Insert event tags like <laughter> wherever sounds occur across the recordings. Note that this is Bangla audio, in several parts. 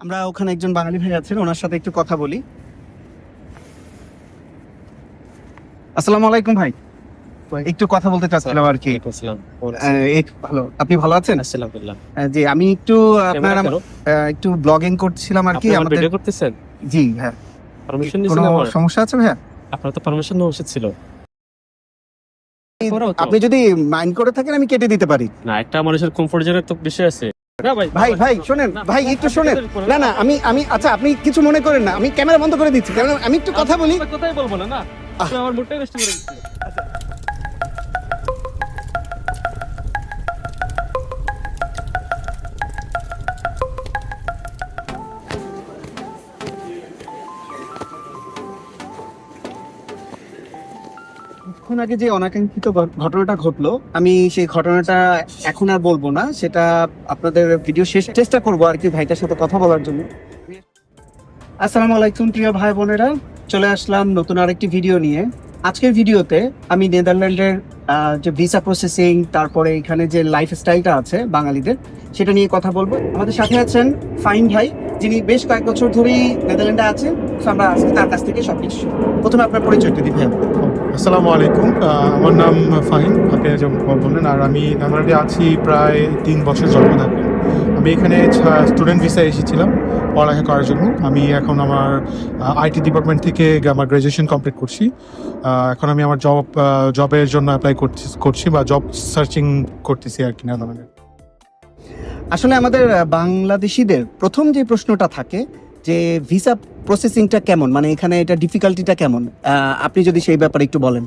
আমরা ওখানে একজন বাঙালি ভাই আছেন ওনার সাথে একটু কথা বলি। আসসালামু আলাইকুম ভাই। একটু কথা বলতে চাচ্ছিলাম আর কি। পালো। আপনি ভালো আছেন? আলহামদুলিল্লাহ। জি আমি একটু আপনার একটু ব্লগিং করছিলাম আর কি আপনি আমাদের ভিডিও করতেছেন? জি হ্যাঁ। পারমিশন কোনো আমার? সমস্যা আছে ভাইয়া? আপনার তো পারমিশন নেওয়া উচিত ছিল। আপনি যদি মাইন্ড করে থাকেন আমি কেটে দিতে পারি। না একটা মানুষের কমফোর্ট জোনের তো বিষয় আছে। ভাই ভাই শোনেন ভাই একটু শোনেন। না না আমি আমি আচ্ছা আপনি কিছু মনে করেন না। আমি ক্যামেরা বন্ধ করে দিচ্ছি কারণ আমি একটু কথা বলি। কোথায় বলব না আমার মুডটাই নষ্ট করে দিচ্ছেন। কিছুক্ষণ আগে যে অনাকাঙ্ক্ষিত ঘটনাটা ঘটলো, আমি সেই ঘটনাটা এখন আর বলব না। সেটা আপনাদের ভিডিও শেষ চেষ্টা করব আর কি ভাইটার সাথে কথা বলার জন্য। আসসালামু আলাইকুম প্রিয় ভাই বোনেরা। চলে আসলাম নতুন আরেকটি ভিডিও নিয়ে। আজকের ভিডিওতে আমি নেদারল্যান্ডের যে ভিসা প্রসেসিং তারপরে এখানে যে লাইফ স্টাইলটা আছে বাঙালিদের, সেটা নিয়ে কথা বলব। আমাদের সাথে আছেন ফাইন ভাই, যিনি বেশ কয়েক বছর ধরেই নেদারল্যান্ডে আছেন। আমরা আজকে তার কাছ থেকে সবকিছু। প্রথমে আপনার পরিচয়টা দিই ভাই আসসালামু আলাইকুম। আমার নাম ফাহিম আপনি যেমন বললেন আর আমি নেদারল্যান্ডে আছি প্রায় তিন বছর জন্ম থাকি আমি এখানে স্টুডেন্ট ভিসা এসেছিলাম পড়ালেখা করার জন্য। আমি এখন আমার আইটি ডিপার্টমেন্ট থেকে আমার গ্র্যাজুয়েশন কমপ্লিট করছি। এখন আমি আমার জব জবের জন্য অ্যাপ্লাই করছি করছি বা জব সার্চিং করতেছি আর কি নেদারল্যান্ডে আসলে আমাদের বাংলাদেশিদের প্রথম যে প্রশ্নটা থাকে যে ভিসা প্রসেসিংটা কেমন? মানে এখানে এটা ডিফিকাল্টিটা কেমন? আপনি যদি সেই ব্যাপারে একটু বলেন।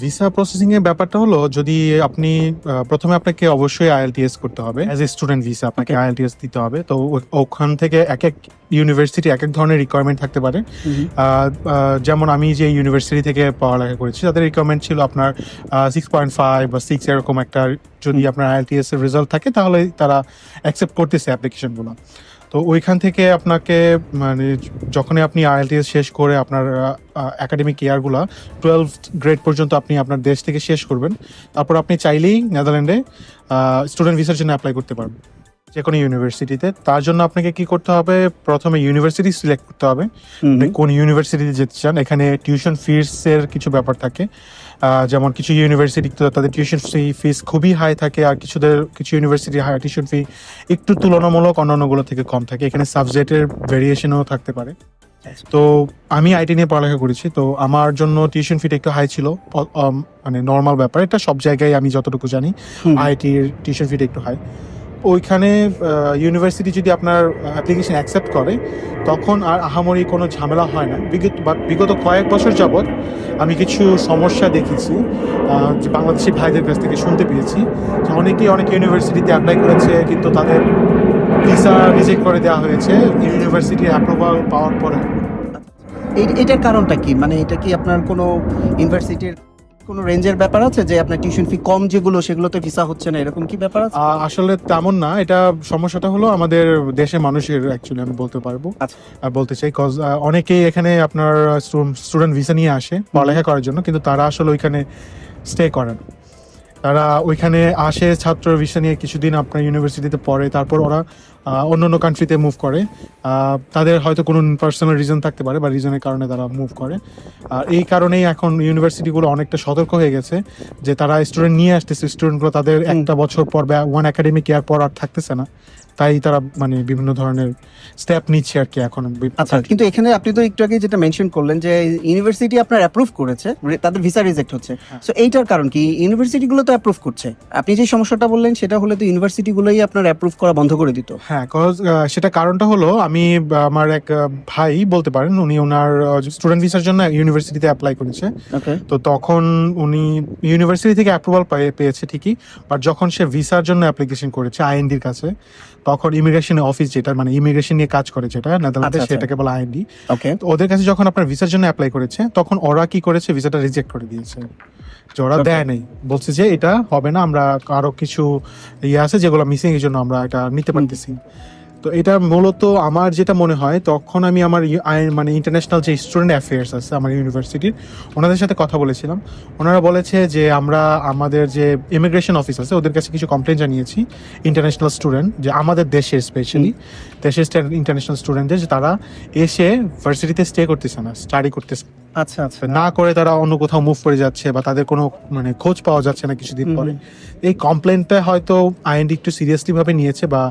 ভিসা প্রসেসিং এর ব্যাপারটা হলো যদি আপনি প্রথমে আপনাকে অবশ্যই আইএলটিএস করতে হবে। অ্যাজ এ স্টুডেন্ট ভিসা আপনাকে আইএলটিএস দিতে হবে। তো ওখান থেকে এক এক ইউনিভার্সিটি এক এক ধরনের রিকোয়ারমেন্ট থাকতে পারে। যেমন আমি যে ইউনিভার্সিটি থেকে পড়ালেখা করেছি তাদের রিকোয়ারমেন্ট ছিল আপনার সিক্স পয়েন্ট ফাইভ বা সিক্স এরকম একটা যদি আপনার আইএলটিএস এর রেজাল্ট থাকে তাহলে তারা অ্যাকসেপ্ট করতেছে অ্যাপ্লিকেশনগুলো তো ওইখান থেকে আপনাকে মানে যখনই আপনি আইএলটিএস শেষ করে আপনার একাডেমিক ইয়ারগুলো টুয়েলভ গ্রেড পর্যন্ত আপনি আপনার দেশ থেকে শেষ করবেন। তারপর আপনি চাইলেই নেদারল্যান্ডে স্টুডেন্ট ভিসার জন্য অ্যাপ্লাই করতে পারবেন। যে কোনো ইউনিভার্সিটিতে তার জন্য আপনাকে কি করতে হবে? প্রথমে ইউনিভার্সিটি সিলেক্ট করতে হবে। কোন ইউনিভার্সিটিতে যেতে চান? এখানে টিউশন ফিস এর কিছু ব্যাপার থাকে। যেমন কিছু ইউনিভার্সিটি তাদের টিউশন ফি ফিস খুবই হাই থাকে আর কিছুদের কিছু ইউনিভার্সিটি হাই টিউশন ফি একটু তুলনামূলক অন্যান্যগুলো থেকে কম থাকে। এখানে সাবজেক্টের ভেরিয়েশনও থাকতে পারে। তো আমি আইটি নিয়ে পড়ালেখা করেছি। তো আমার জন্য টিউশন ফিটা একটু হাই ছিল। মানে নর্মাল ব্যাপার। এটা সব জায়গায় আমি যতটুকু জানি। আইটির টিউশন ফিটা একটু হাই ওইখানে ইউনিভার্সিটি যদি আপনার অ্যাপ্লিকেশন অ্যাকসেপ্ট করে, তখন আর আহামরি কোনো ঝামেলা হয় না। বিগত বিগত কয়েক বছর যাবৎ আমি কিছু সমস্যা দেখেছি যে বাংলাদেশি ভাইদের কাছ থেকে শুনতে পেয়েছি, যে অনেকেই অনেক ইউনিভার্সিটিতে অ্যাপ্লাই করেছে, কিন্তু তাদের ভিসা রিজেক্ট করে দেওয়া হয়েছে ইউনিভার্সিটি অ্যাপ্রুভাল পাওয়ার পরে। এটার কারণটা কি? মানে এটা কি আপনার কোনো ইউনিভার্সিটির কোনো রেঞ্জের ব্যাপার আছে? যে আপনার টিউশন ফি কম যেগুলো সেগুলোতে ভিসা হচ্ছে না এরকম কি ব্যাপার আছে? আসলে তেমন না। এটা সমস্যাটা হলো আমাদের দেশের মানুষের অ্যাকচুয়ালি আমি বলতে পারব। আচ্ছা। আর বলতে চাই কজ অনেকেই এখানে আপনার স্টুডেন্ট ভিসা নিয়ে আসে পড়ালেখা করার জন্য কিন্তু তারা আসলে ওইখানে স্টে করেন তারা ওইখানে আসে ছাত্র ভিসা নিয়ে কিছুদিন আপনার ইউনিভার্সিটিতে পড়ে তারপর ওরা অন্য অন্য কান্ট্রিতে মুভ করে। তাদের হয়তো কোনো পার্সোনাল রিজন থাকতে পারে বা রিজনের কারণে তারা মুভ করে। আর এই কারণেই এখন ইউনিভার্সিটিগুলো অনেকটা সতর্ক হয়ে গেছে যে তারা স্টুডেন্ট নিয়ে আসতেছে। স্টুডেন্টগুলো তাদের একটা বছর পর বা ওয়ান একাডেমিক ইয়ার পর আর থাকতেছে না। তাই তারা মানে বিভিন্ন ধরনের স্টেপ নিচ্ছে আর কি এখন। আচ্ছা কিন্তু এখানে আপনি তো একটু আগে যেটা মেনশন করলেন যে ইউনিভার্সিটি আপনার অ্যাপ্রুভ করেছে তাদের ভিসা রিজেক্ট হচ্ছে। হ্যাঁ। সো এইটার কারণ কি? ইউনিভার্সিটিগুলো তো অ্যাপ্রুভ করছে। আপনি যে সমস্যাটা বললেন সেটা হলে তো ইউনিভার্সিটিগুলোই আপনার অ্যাপ্রুভ করা বন্ধ করে দিত। হ্যাঁ কজ সেটা কারণটা হলো আমি আমার এক ভাই বলতে পারেন উনি ওনার স্টুডেন্ট ভিসার জন্য ইউনিভার্সিটিতে অ্যাপ্লাই করেছে। ওকে তো তখন উনি ইউনিভার্সিটি থেকে অ্যাপ্রুভাল পেয়েছে ঠিকই বাট যখন সে ভিসার জন্য অ্যাপ্লিকেশন করেছে আইএনডির কাছে তখন ইমিগ্রেশন অফিস যেটা মানে ইমিগ্রেশন নিয়ে কাজ করে যেটা নেদারল্যান্ডে আচ্ছা, আচ্ছা। সেটাকে বলা আইনডি ওকে তো ওদের কাছে যখন আপনার ভিসার জন্য অ্যাপ্লাই করেছে তখন ওরা কি করেছে? ভিসাটা রিজেক্ট করে দিয়েছে। যে ওরা দেয় নেই। বলছে যে এটা হবে না আমরা আরও কিছু ইয়ে আছে যেগুলো মিসিং এর জন্য আমরা এটা নিতে পারতেছি। তো এটা মূলত আমার যেটা মনে হয় তখন আমি আমার মানে ইন্টারন্যাশনাল যে স্টুডেন্ট অ্যাফেয়ার্স আছে আমার ইউনিভার্সিটির ওনাদের সাথে কথা বলেছিলাম। ওনারা বলেছে যে আমরা আমাদের যে ইমিগ্রেশন অফিস আছে ওদের কাছে কিছু কমপ্লেন জানিয়েছি ইন্টারন্যাশনাল স্টুডেন্ট যে আমাদের দেশের স্পেশালি দেশের ইন্টারন্যাশনাল স্টুডেন্টদের যে তারা এসে ভার্সিটিতে স্টে করতেছে না স্টাডি করতেছে। আচ্ছা আচ্ছা। না করে তারা অন্য কোথাও মুভ করে যাচ্ছে বা তাদের কোনো মানে খোঁজ পাওয়া যাচ্ছে না কিছুদিন পরে। এই কমপ্লেনটা হয়তো আইএনডি একটু সিরিয়াসলি ভাবে নিয়েছে বা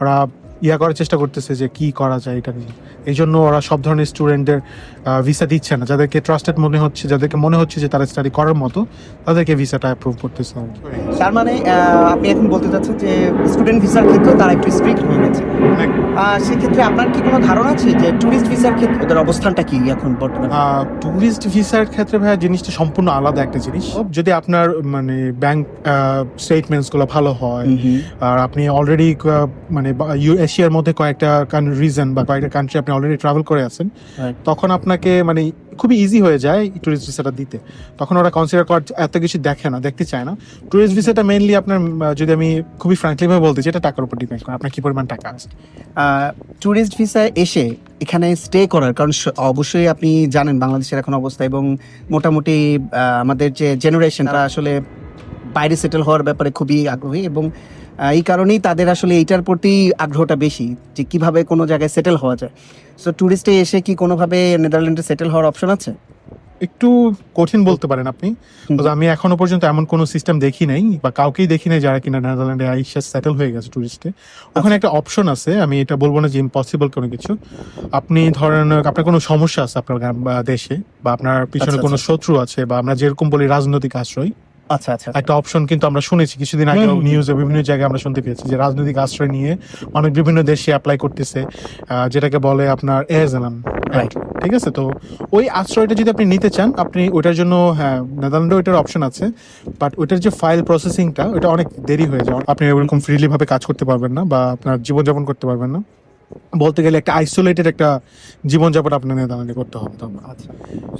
ওরা ইয়া করার চেষ্টা করতেছে যে কি করা যায় এটা নিয়ে। এই জন্য ওরা সব ধরনের স্টুডেন্টদের ভিসা দিচ্ছে না। যাদেরকে ট্রাস্টেড মনে হচ্ছে যাদেরকে মনে হচ্ছে যে তারা স্টাডি করার মতো তাদেরকে ভিসাটা অ্যাপ্রুভ করতেছে তার মানে আপনি এখন বলতে চাচ্ছেন যে স্টুডেন্ট ভিসার ক্ষেত্রে তারা একটু স্ট্রিক্ট হয়ে গেছে। সেক্ষেত্রে আপনার কি কোনো ধারণা আছে যে ট্যুরিস্ট ভিসার ক্ষেত্রে ওদের অবস্থানটা কি এখন বর্তমানে? ট্যুরিস্ট ভিসার ক্ষেত্রে ভাইয়া জিনিসটা সম্পূর্ণ আলাদা একটা জিনিস। যদি আপনার মানে ব্যাংক স্টেটমেন্টসগুলো ভালো হয়। আর আপনি অলরেডি মানে এশিয়ার মধ্যে কয়েকটা রিজন বা কয়েকটা কান্ট্রি আপনি অলরেডি ট্রাভেল করে আছেন তখন আপনাকে মানে খুবই ইজি হয়ে যায় ট্যুরিস্ট ভিসাটা দিতে। তখন ওরা কনসিডার করার এত কিছু দেখে না দেখতে চায় না। ট্যুরিস্ট ভিসাটা মেইনলি আপনার যদি আমি খুবই ফ্র্যাঙ্কলি ভাবে বলতে চাই এটা টাকার উপর ডিপেন্ড করে আপনার কি পরিমাণ টাকা আছে। ট্যুরিস্ট ভিসায় এসে এখানে স্টে করার কারণ অবশ্যই আপনি জানেন বাংলাদেশের এখন অবস্থা এবং মোটামুটি আমাদের যে জেনারেশন তারা আসলে বাইরে সেটেল হওয়ার ব্যাপারে খুবই আগ্রহী এবং এই কারণেই তাদের আসলে এইটার প্রতি আগ্রহটা বেশি যে কীভাবে কোনো জায়গায় সেটেল হওয়া যায়। সো ট্যুরিস্টে এসে কি কোনোভাবে নেদারল্যান্ডে সেটেল হওয়ার অপশন আছে? একটু কঠিন বলতে পারেন আপনি। আমি এখনও পর্যন্ত এমন কোনো সিস্টেম দেখি নাই বা কাউকেই দেখি নাই যারা কিনা নেদারল্যান্ডে আইসা সেটেল হয়ে গেছে টুরিস্টে ওখানে একটা অপশন আছে আমি এটা বলব না যে ইম্পসিবল কোনো কিছু। আপনি ধরেন আপনার কোনো সমস্যা আছে আপনার দেশে বা আপনার পিছনে আচ্ছা, কোনো আচ্ছা। শত্রু আছে বা আমরা যেরকম বলি রাজনৈতিক আশ্রয় আচ্ছা আচ্ছা একটা অপশন কিন্তু আমরা শুনেছি কিছুদিন আগে। নিউজে বিভিন্ন জায়গায় আমরা শুনতে পেয়েছি যে রাজনৈতিক আশ্রয় নিয়ে মানুষ বিভিন্ন দেশে অ্যাপ্লাই করতেছে যেটাকে বলে আপনার Right. ঠিক আছে তো ওই আশ্রয়টা যদি আপনি নিতে চান আপনি ওইটার জন্য হ্যাঁ নেদারল্যান্ডে ওইটার অপশন আছে বাট ওইটার যে ফাইল প্রসেসিংটা ওটা অনেক দেরি হয়ে যায় আপনি এরকম ফ্রিলি ভাবে কাজ করতে পারবেন না বা আপনার জীবনযাপন করতে পারবেন না বলতে গেলে একটা আইসোলেটেড একটা জীবনযাপন আপনার নেদারল্যান্ডে করতে হবে তখন। আচ্ছা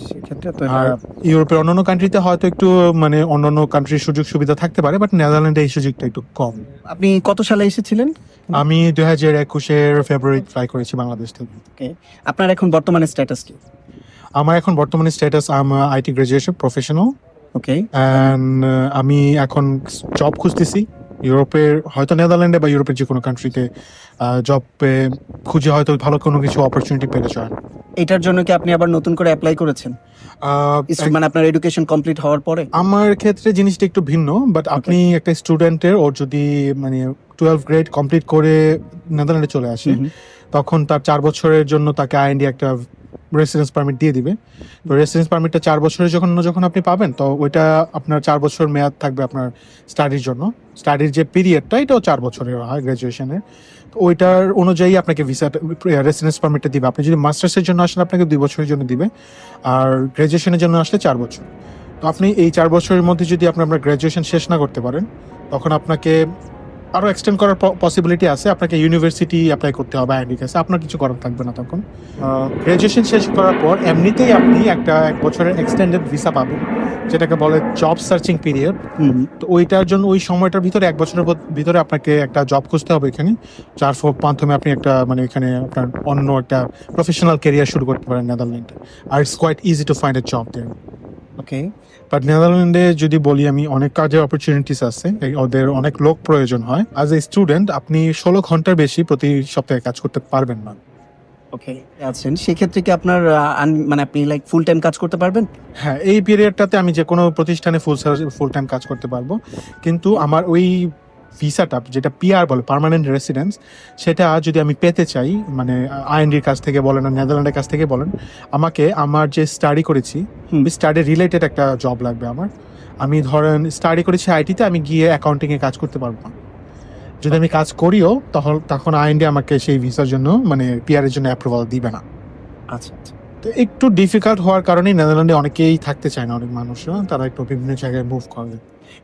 সেক্ষেত্রে তো আর ইউরোপের অন্যান্য কান্ট্রিতে হয়তো একটু মানে অন্যান্য কান্ট্রির সুযোগ সুবিধা থাকতে পারে বাট নেদারল্যান্ডে এই সুযোগটা একটু কম। আপনি কত সালে এসেছিলেন? আমি দুই হাজার একুশের ফেব্রুয়ারি ফ্লাই করেছি বাংলাদেশ থেকে। আপনার এখন বর্তমানে স্ট্যাটাস কি? আমার এখন বর্তমানে status um IT graduation professional okay. And আমি এখন জব খুঁজতেছি। ইউরোপের হয়তো নেদারল্যান্ডে বা ইউরোপের যে কোনো কান্ট্রিতে জব খুঁজে হয়তো ভালো কোনো কিছু অপরচুনিটি পেতে চান এটার জন্য কি আপনি আবার নতুন করে অ্যাপ্লাই করেছেন? মানে আপনার এডুকেশন কমপ্লিট হওয়ার পরে? আমার ক্ষেত্রে জিনিসটা একটু ভিন্ন বাট আপনি একটা স্টুডেন্টের ওর যদি মানে টুয়েলভ গ্রেড কমপ্লিট করে নেদারল্যান্ডে চলে আসে তখন তার চার বছরের জন্য তাকে আইএনডি একটা রেসিডেন্স পারমিট দিয়ে দিবে। তো রেসিডেন্স পারমিটটা চার বছরের যখন যখন আপনি পাবেন, তো ওইটা আপনার চার বছর মেয়াদ থাকবে আপনার স্টাডির জন্য। স্টাডির যে পিরিয়ডটা এটাও চার বছরের হয় গ্রাজুয়েশনের তো ওইটার অনুযায়ী আপনাকে ভিসা রেসিডেন্স পারমিটটা দিবে। আপনি যদি মাস্টার্সের জন্য আসেন, আপনাকে দুই বছরের জন্য দিবে। আর গ্রাজুয়েশনের জন্য আসলে চার বছর। তো আপনি এই চার বছরের মধ্যে যদি আপনি আপনার গ্রাজুয়েশন শেষ না করতে পারেন, তখন আপনাকে আরও এক্সটেন্ড করার পসিবিলিটি আছে। আপনাকে ইউনিভার্সিটি অ্যাপ্লাই করতে হবে আইডি কাছে আপনার কিছু করার থাকবে না তখন। গ্রাজুয়েশন শেষ করার পর এমনিতেই আপনি একটা এক বছরের এক্সটেন্ডেড ভিসা পাবেন যেটাকে বলে জব সার্চিং পিরিয়ড তো ওইটার জন্য ওই সময়টার ভিতরে এক বছরের ভিতরে আপনাকে একটা জব খুঁজতে হবে এখানে যার মাধ্যমে আপনি একটা মানে এখানে আপনার অন্য একটা প্রফেশনাল ক্যারিয়ার শুরু করতে পারেন নেদারল্যান্ডে। আর it's quite easy to find a job there okay but নেদারল্যান্ডে যদি বলি আমি অনেক কাজের অপরচুনিটিস আছে। ওদের অনেক লোক প্রয়োজন হয়। অ্যাজ এ স্টুডেন্ট আপনি ষোলো ঘণ্টার বেশি প্রতি সপ্তাহে কাজ করতে পারবেন না। ওকে আছেন সেক্ষেত্রে কি আপনার মানে আপনি লাইক ফুল টাইম কাজ করতে পারবেন? হ্যাঁ এই পিরিয়ডটাতে আমি যে কোনো প্রতিষ্ঠানে ফুল ফুল টাইম কাজ করতে পারব। কিন্তু আমার ওই ভিসাটা যেটা পিআর বলে পার্মানেন্ট রেসিডেন্স সেটা যদি আমি পেতে চাই মানে আইএনডির কাছ থেকে বলেন আর নেদারল্যান্ডের কাছ থেকে বলেন আমাকে আমার যে স্টাডি করেছি স্টাডি রিলেটেড একটা জব লাগবে আমার। আমি ধরেন স্টাডি করেছি আইটিতে আমি গিয়ে অ্যাকাউন্টিংয়ে কাজ করতে পারব না। যদি আমি কাজ করিও তখন তখন আইএনডি আমাকে সেই ভিসার জন্য মানে পিআর এর জন্য অ্যাপ্রুভাল দিবে না। আচ্ছা আচ্ছা। তো একটু ডিফিকাল্ট হওয়ার কারণে নেদারল্যান্ডে অনেকেই থাকতে চায় না অনেক মানুষরা তারা একটু বিভিন্ন জায়গায় মুভ করে।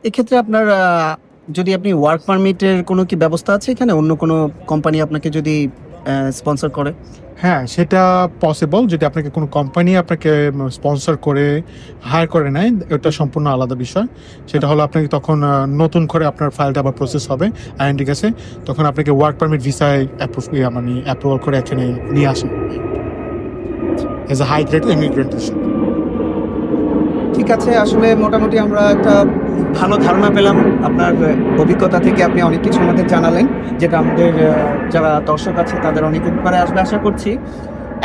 এক্ষেত্রে আপনার যদি আপনি ওয়ার্ক পারমিটের কোনো কি ব্যবস্থা আছে এখানে? অন্য কোনো কোম্পানি আপনাকে যদি স্পন্সর করে? হ্যাঁ সেটা পসিবল যদি আপনাকে কোনো কোম্পানি আপনাকে স্পন্সর করে হায়ার করে নেয়, ওটা সম্পূর্ণ আলাদা বিষয়। সেটা হলো আপনাকে তখন নতুন করে আপনার ফাইলটা আবার প্রসেস হবে, আইএনডি কাছে তখন আপনাকে ওয়ার্ক পারমিট ভিসায় অ্যাপ্রুভ মানে অ্যাপ্রুভাল করে এখানে নিয়ে আসে as a high grade immigrant ঠিক আছে, আসলে মোটামুটি আমরা একটা ভালো ধারণা পেলাম আপনার অভিজ্ঞতা থেকে আপনি অনেক কিছু আমাদের জানালেন, যেটা আমাদের যারা দর্শক আছে তাদের অনেক উপকারে আসবে আশা করছি।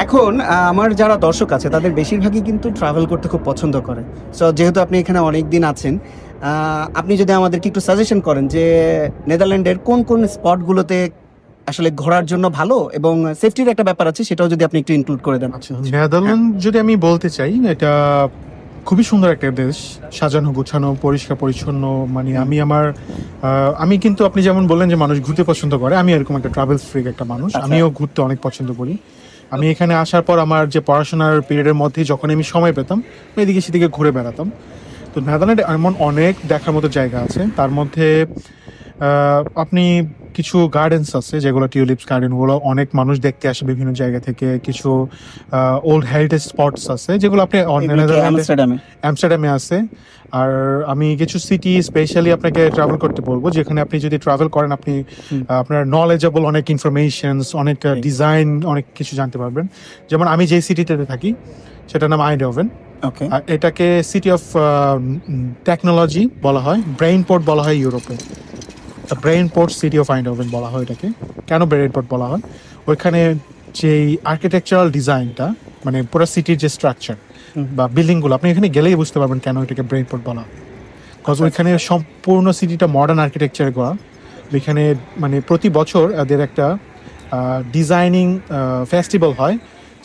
এখন আমার যারা দর্শক আছে তাদের বেশিরভাগই কিন্তু ট্রাভেল করতে খুব পছন্দ করে। সো যেহেতু আপনি এখানে অনেক দিন আছেন আপনি যদি আমাদেরকে একটু সাজেশন করেন যে নেদারল্যান্ডের কোন কোন স্পটগুলোতে আসলে ঘোরার জন্য ভালো এবং সেফটির একটা ব্যাপার আছে, সেটাও যদি আপনি একটু ইনক্লুড করে দেন। নেদারল্যান্ড যদি আমি বলতে চাই, এটা খুবই সুন্দর একটা দেশ সাজানো গোছানো পরিষ্কার পরিচ্ছন্ন। মানে আমি আমার আমি কিন্তু আপনি যেমন বললেন যে মানুষ ঘুরতে পছন্দ করে আমি এরকম একটা ট্রাভেল ফ্রিক একটা মানুষ। আচ্ছা। আমিও ঘুরতে অনেক পছন্দ করি। আমি এখানে আসার পর আমার যে পড়াশোনার পিরিয়ডের মধ্যে যখন আমি সময় পেতাম এদিকে সেদিকে ঘুরে বেড়াতাম। তো নেদারল্যান্ডে এমন অনেক দেখার মতো জায়গা আছে। তার মধ্যে আপনি কিছু গার্ডেন্স আছে যেগুলো টিউলিপস গার্ডেনগুলো অনেক মানুষ দেখতে আসে বিভিন্ন জায়গা থেকে। কিছু ওল্ড হেরিটেজ স্পটস আছে যেগুলো আপনি অ্যামস্টারডামে আছে। আর আমি কিছু সিটি স্পেশালি আপনাকে ট্রাভেল করতে বলব যেখানে আপনি যদি ট্রাভেল করেন আপনি আপনার নলেজেবল অনেক ইনফরমেশনস অনেক ডিজাইন অনেক কিছু জানতে পারবেন। যেমন আমি যে সিটিতে থাকি সেটার নাম আইডোভেন ওকে আর এটাকে সিটি অফ টেকনোলজি বলা হয় ব্রেইন পোর্ট বলা হয় ইউরোপে। Brain port city of Eindhoven বলা হয় এটাকে। কেন ব্রেইন পোর্ট বলা হয়? ওইখানে যেই আর্কিটেকচারাল ডিজাইনটা মানে পুরো সিটির যে স্ট্রাকচার বা বিল্ডিংগুলো আপনি এখানে গেলেই বুঝতে পারবেন কেন এটাকে ব্রেইন পোর্ট বলা হয়। বিকজ আচ্ছা, ওইখানে সম্পূর্ণ সিটিটা মডার্ন আর্কিটেকচার করা ওইখানে মানে প্রতি বছর এদের একটা ডিজাইনিং ফেস্টিভ্যাল হয়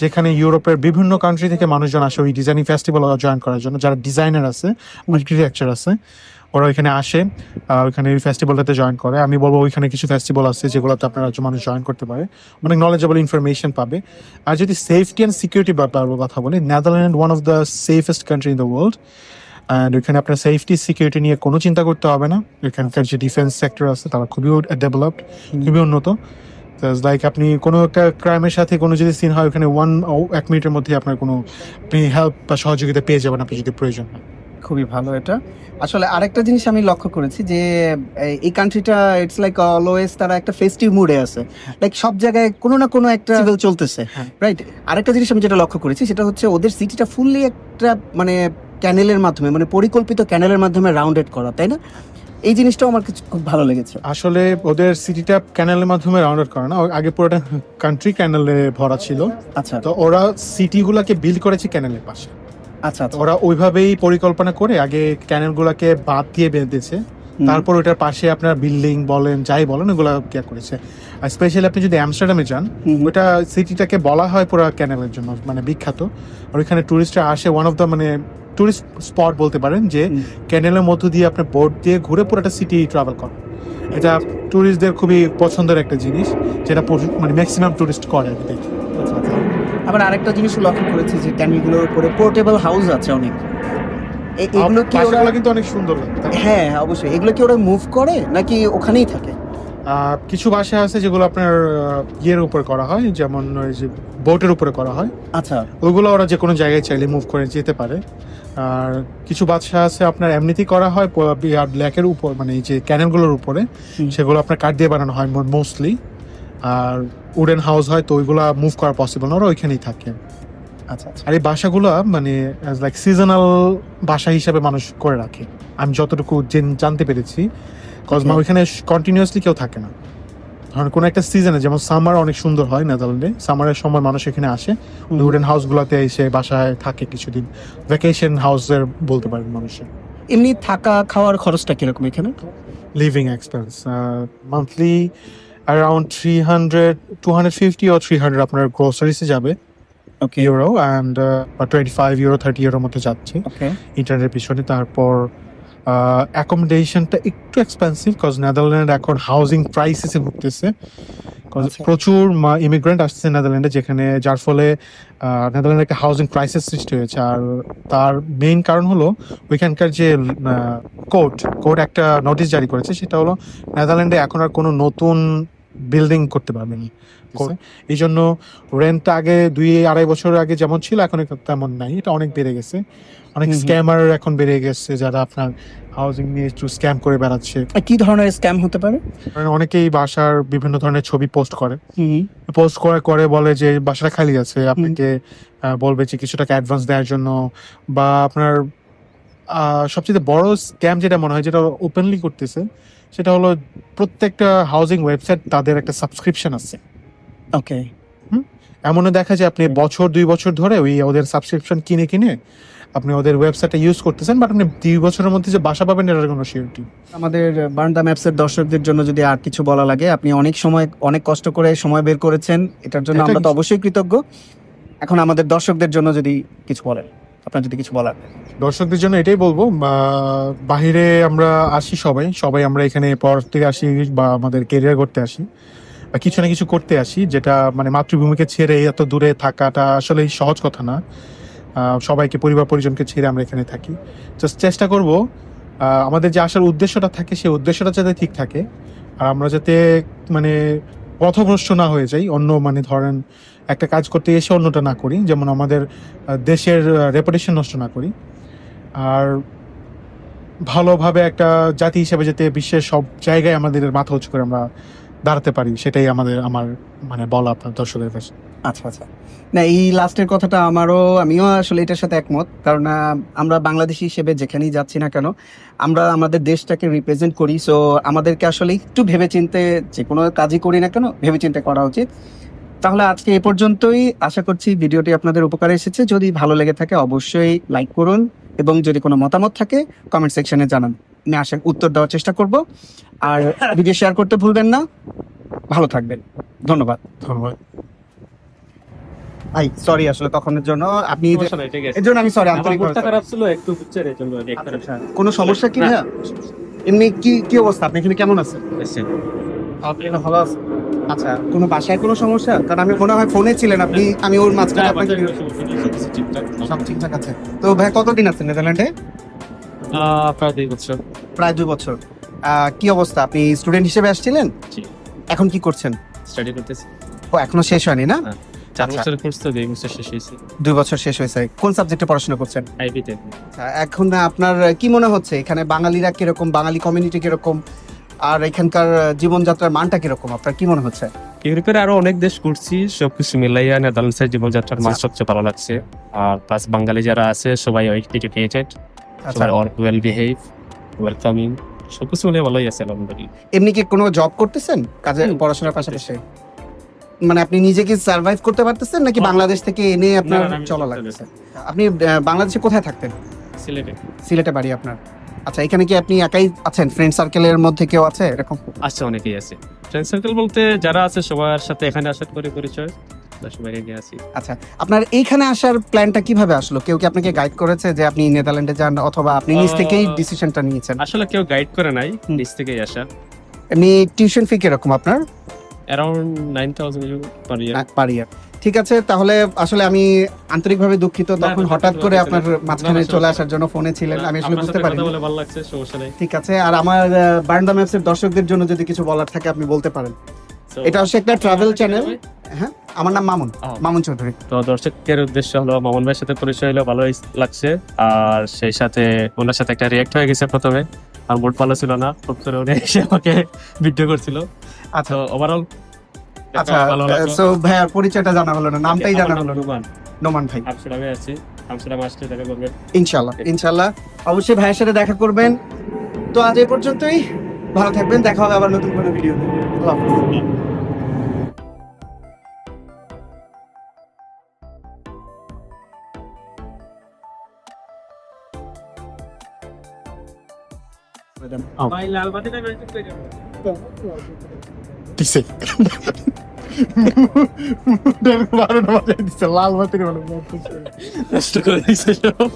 যেখানে ইউরোপের বিভিন্ন কান্ট্রি থেকে মানুষজন আসে ওই ডিজাইনিং ফেস্টিভ্যাল জয়েন করার জন্য যারা ডিজাইনার আছে আর্কিটেকচার আছে। ওরা ওইখানে আসে ওইখানে ওই ফেস্টিভ্যালটাতে জয়েন করে। আমি বলব ওইখানে কিছু ফেস্টিভ্যাল আছে যেগুলোতে আপনারা মানুষ জয়েন করতে পারে। অনেক নলেজেবল ইনফরমেশন পাবে। আর যদি সেফটি অ্যান্ড সিকিউরিটি ব্যাপারের কথা বলি Netherland one of the safest country in the world and ওইখানে আপনার সেফটি সিকিউরিটি নিয়ে কোনো চিন্তা করতে হবে না। ওইখানকার যে ডিফেন্স সেক্টর আছে তারা খুবই ডেভেলপড খুবই উন্নত। লাইক আপনি কোনো একটা ক্রাইমের সাথে কোনো যদি সিন হয় ওখানে ওয়ান এক মিনিটের মধ্যে আপনার কোনো হেল্প বা সহযোগিতা পেয়ে যাবেন আপনি যদি প্রয়োজন হয়। খুবই ভালো এটা। আসলে আরেকটা জিনিস আমি লক্ষ্য করেছি যে এই- কান্ট্রিটা ইটস লাইক অলওয়েজ তারা একটা ফেস্টিভ মুডে আছে। লাইক সব জায়গায় কোনো না কোনো একটা চলতেছে। হ্যাঁ। রাইট আরেকটা জিনিস আমি যেটা লক্ষ্য করেছি সেটা হচ্ছে ওদের সিটিটা ফুললি একটা মানে ক্যানেলের মাধ্যমে মানে পরিকল্পিত ক্যানেলের মাধ্যমে রাউন্ডেড করা তাই না? এই জিনিসটাও আমার কিছু খুব ভালো লেগেছে। আসলে ওদের সিটিটা ক্যানেলের মাধ্যমে রাউন্ড আউট করে না। আগে পুরোটা কান্ট্রি ক্যানেলে ভরা ছিল। আচ্ছা। তো ওরা সিটিগুলোকে বিল্ড করেছে ক্যানেলের পাশে। আচ্ছা আচ্ছা। ওরা ওইভাবেই পরিকল্পনা করে আগে ক্যানেলগুলোকে বাদ দিয়ে বেঁধেছে। তারপর ওটার পাশে আপনার বিল্ডিং বলেন যাই বলেন ওগুলো কেয়ার করেছে। আর স্পেশালি আপনি যদি অ্যামস্টারডামে যান। ওটা সিটিটাকে বলা হয় পুরো ক্যানেলের জন্য মানে বিখ্যাত। আর ওইখানে টুরিস্টরা আসে ওয়ান অফ দ্য মানে টুরিস্ট স্পট বলতে পারেন যে ক্যানেলের মধ্য দিয়ে আপনি বোট দিয়ে ঘুরে পুরো একটা সিটি ট্রাভেল করেন। এটা টুরিস্টদের খুবই পছন্দের একটা জিনিস যেটা মানে ম্যাক্সিমাম টুরিস্ট করে আমি দেখি। আচ্ছা, আচ্ছা। আবার আরেকটা জিনিস লক্ষ্য করেছি যে ক্যানেলগুলোর উপরে পোর্টেবল হাউস আছে অনেক। এগুলো কি ওরা কিন্তু অনেক সুন্দর হ্যাঁ হ্যাঁ, অবশ্যই। এগুলো কি ওরা মুভ করে নাকি ওখানেই থাকে? কিছু বাসা আছে যেগুলো আপনার ইয়ের উপর করা হয় যেমন ওই যে বোটের উপরে করা হয়। আচ্ছা। ওইগুলো ওরা যে কোনো জায়গায় চাইলে মুভ করে যেতে পারে। আর কিছু বাদশা আছে আপনার এমনিতেই করা হয় ব্ল্যাকের উপর মানে এই যে ক্যানেলগুলোর উপরে সেগুলো আপনার কাঠ দিয়ে বানানো হয় মোস্টলি আর উডেন হাউস হয় তো ওইগুলো মুভ করা পসিবল না ওরা ওইখানেই থাকে। আচ্ছা আচ্ছা। আর এই বাসাগুলো মানে লাইক সিজনাল বাসা হিসাবে মানুষ করে রাখে। আমি যতটুকু জানতে পেরেছি কজ. ওইখানে কন্টিনিউয়াসলি কেউ থাকে না। ধরেন কোনো একটা সিজনে যেমন সামার অনেক সুন্দর হয় নেদারল্যান্ডে সামারের সময় মানুষ এখানে আসে। উডেন হাউসগুলোতে এসে বাসায় থাকে কিছুদিন। ভ্যাকেশন হাউসের বলতে পারেন মানুষের এমনি থাকা খাওয়ার খরচটা কীরকম এখানে? Living expense monthly around three hundred two hundred fifty ও থ্রি হান্ড্রেড আপনার গ্রোসারিসে যাবে। Okay euro and twenty five euro thirty ইউরোর মধ্যে যাচ্ছে। ইন্টারনেটের পিছনে। তারপর অ্যাকোমোডেশনটা একটু এক্সপেন্সিভ কজ নেদারল্যান্ড এখন হাউজিং প্রাইসেসে ভুগতেছে। আচ্ছা। প্রচুর ইমিগ্রেন্ট আসছে নেদারল্যান্ডে যেখানে যার ফলে নেদারল্যান্ডে একটা হাউজিং ক্রাইসিস সৃষ্টি হয়েছে। আর তার মেইন কারণ হলো ওইখানকার যে কোর্ট কোর্ট একটা নোটিশ জারি করেছে সেটা হলো নেদারল্যান্ডে এখন আর কোনো নতুন বিল্ডিং করতে পারবেন। এই জন্য রেন্ট আগে দুই আড়াই বছর আগে যেমন ছিল এখন তেমন নাই। এটা অনেক বেড়ে গেছে। অনেক। স্ক্যামার এখন বেড়ে গেছে যারা আপনার হাউজিং নিয়ে একটু স্ক্যাম করে বেড়াচ্ছে। কি ধরনের স্ক্যাম হতে পারে? অনেকেই বাসার বিভিন্ন ধরনের ছবি পোস্ট করে। পোস্ট করে করে বলে যে বাসাটা খালি আছে। আপনাকে বলবে যে কিছু টাকা অ্যাডভান্স দেওয়ার জন্য। বা আপনার সবচেয়ে বড় স্ক্যাম যেটা মনে হয় যেটা ওপেনলি করতেছে সেটা হলো প্রত্যেকটা হাউজিং ওয়েবসাইট তাদের একটা সাবস্ক্রিপশন আছে। ওকে এমনও দেখা যায় আপনি বছর দুই বছর ধরে ওই ওদের সাবস্ক্রিপশন কিনে কিনে আপনি ওদের ওয়েবসাইটটা ইউজ করতেছেন বাট আপনি দুই বছরের মধ্যে যে বাসা পাবেন এটার কোনো সিউরিটি আমাদের বারান্দা ম্যাপসের দর্শকদের জন্য যদি আর কিছু বলা লাগে আপনি অনেক সময় অনেক কষ্ট করে সময় বের করেছেন এটার জন্য আমরা তো অবশ্যই কৃতজ্ঞ। এখন আমাদের দর্শকদের জন্য যদি কিছু বলেন। আপনার যদি কিছু বলার। দর্শকদের জন্য এটাই বলব বাহিরে আমরা আসি সবাই সবাই আমরা এখানে পড়তে আসি বা আমাদের কেরিয়ার করতে আসি, বা কিছু না কিছু করতে আসি, যেটা মানে মাতৃভূমিকে ছেড়ে এত দূরে থাকাটা আসলে সহজ কথা না। সবাইকে, পরিবার পরিজনকে ছেড়ে আমরা এখানে থাকি। জাস্ট চেষ্টা করব আমাদের যে আসার উদ্দেশ্যটা থাকে, সেই উদ্দেশ্যটা যাতে ঠিক থাকে, আর আমরা যাতে মানে পথভ্রষ্ট না হয়ে যাই, অন্য মানে ধরেন একটা কাজ করতে এসে অন্যটা না করি, যেমন আমাদের দেশের রেপুটেশন নষ্ট না করি। আর ভালোভাবে একটা জাতি হিসেবে যেতে বিশ্বের সব জায়গায় আমাদের মাথা উঁচু করে আমরা দাঁড়াতে পারি, সেটাই আমাদের, আমার মানে বলা আপনার দর্শকের কাছে। আচ্ছা আচ্ছা। না এই লাস্টের কথাটা আমারও আমিও আসলে এটার সাথে একমত। কারণ আমরা বাংলাদেশি হিসেবে যেখানেই যাচ্ছি না কেন আমরা আমাদের দেশটাকে রিপ্রেজেন্ট করি। সো আমাদেরকে আসলে একটু ভেবেচিন্তে যে কোনো কাজই করি না কেন ভেবেচিন্তে করা উচিত। তাহলে আজকে এ পর্যন্তই। আশা করছি ভিডিওটি আপনাদের উপকারে এসেছে। যদি ভালো লেগে থাকে অবশ্যই লাইক করুন এবং যদি কোনো মতামত থাকে কমেন্ট সেকশনে জানান। আমি আশা উত্তর দেওয়ার চেষ্টা করব। আর <laughs> ভিডিও শেয়ার করতে ভুলবেন না। ভালো থাকবেন। ধন্যবাদ। ধন্যবাদ। ভাই সরি আসলে তখনের জন্য আপনি। এর জন্য আমি সরি আন্তরিক খারাপ ছিল একটু বুঝছেন এই জন্য কোনো সমস্যা কি না। ভাইয়া? এমনি কি কি অবস্থা? আপনি এখানে কেমন আছেন। আপনি ভালো আছেন? আচ্ছা কোনো বাসায় কোনো সমস্যা? কারণ আমি মনে হয় ফোনে ছিলেন আপনি আমি ওর মাঝখানে আপনাকে। সব ঠিকঠাক। আছে। তো ভাই কতদিন আছেন নেদারল্যান্ডে? প্রায় দুই বছর। প্রায় দুই বছর। কি অবস্থা? আপনি স্টুডেন্ট হিসেবে আসছিলেন? এখন কি করছেন? Study করতেছি। ও এখনও শেষ হয়নি না? চার আচ্ছা। তো দুই বছর শেষ হয়েছে। দুই বছর শেষ হয়েছে। কোন সাবজেক্টে পড়াশোনা করছেন? আচ্ছা, এখন আপনার কি মনে হচ্ছে? এখানে বাঙালিরা কীরকম? বাঙালি কমিউনিটি কীরকম? আর এখানকার জীবনযাত্রার মানটা কীরকম? আপনার কি মনে হচ্ছে? ইউরোপের আরও অনেক দেশ ঘুরছি সবকিছু মিলাইয়া নেদারল্যান্ডসের জীবনযাত্রার মান সবচেয়ে ভালো লাগছে। আর প্লাস বাঙালি যারা আছে সবাই এডুকেটেড আচ্ছা। সবাই ওয়েল বিহেভ ওয়েলকামিং সবকিছু মিলে ভালোই আছে আলহামদুলিল্লাহ। এমনি কি কোনো জব করতেছেন? কাজে পড়াশোনার পাশাপাশি? মানে আপনি নিজে কি সার্ভাইভ করতে পারতেছেন নাকি। বাংলাদেশ থেকে এনে আপনার চলা লাগছে আপনি বাংলাদেশে কোথায় থাকতেন? সিলেটে। সিলেটে বাড়ি আপনার। আচ্ছা এখানে কি আপনি একাই আছেন? ফ্রেন্ড সার্কেলের মধ্যে কেউ আছে এরকম? আছে অনেকেই আছে। ফ্রেন্ড সার্কেল বলতে যারা আছে সবার সাথে এখানে আসার করে পরিচয়। আচ্ছা আপনার এইখানে আসার প্ল্যানটা কীভাবে আসলো? কেউ কি আপনাকে গাইড করেছে যে আপনি নেদারল্যান্ডে যান অথবা আপনি নিজ থেকেই ডিসিশনটা নিয়েছেন? আসলে কেউ গাইড করে নাই। নিজ থেকেই আসা। এমনি টিউশন ফি কীরকম আপনার? Around nine thousand per year per year ঠিক আছে তাহলে আসলে আমি আন্তরিকভাবে দুঃখিত। তখন হঠাৎ করে আপনার মাঝখানে চলে আসার জন্য ফোনে ছিলেন আমি আসলে বুঝতে পারিনি। বলে ভালো লাগছে সমস্যা নেই। ঠিক আছে আর আমার বারান্দা ম্যাপসের দর্শকদের জন্য যদি কিছু বলার থাকে আপনি বলতে পারেন। এটা হচ্ছে একটা ট্রাভেল চ্যানেল হ্যাঁ আমার নাম মামুন মামুন চৌধুরী। তো দর্শকের উদ্দেশ্য হলো মামুন ভাইয়ের সাথে পরিচয় হলো ভালোই লাগছে। আর সেই সাথে ওনার সাথে একটা রিয়েক্ট হয়ে গেছে প্রথমে। আর মুড ভালো ছিল না করে উনি এসে আমাকে <laughs> ভিডিও করছিল। আচ্ছা। ওভারঅল আচ্ছা সো ভাইয়ার পরিচয়টা জানা হলো না নামটাই জানা হলো না। নোমান। ভাই। আমস্টারডামে আছি। আমস্টারডাম আসলে দেখা করবেন। ইনশাল্লাহ ইনশাল্লাহ অবশ্যই ভাইয়ের সাথে দেখা করবেন। তো আজ এই পর্যন্তই। ভালো থাকবেন দেখা হবে আবার নতুন কোনো ভিডিও আল্লাহ হাফেজ। ভাই লাল বাতিটা দিছে। দিছে লাল বাতির নষ্ট করে সব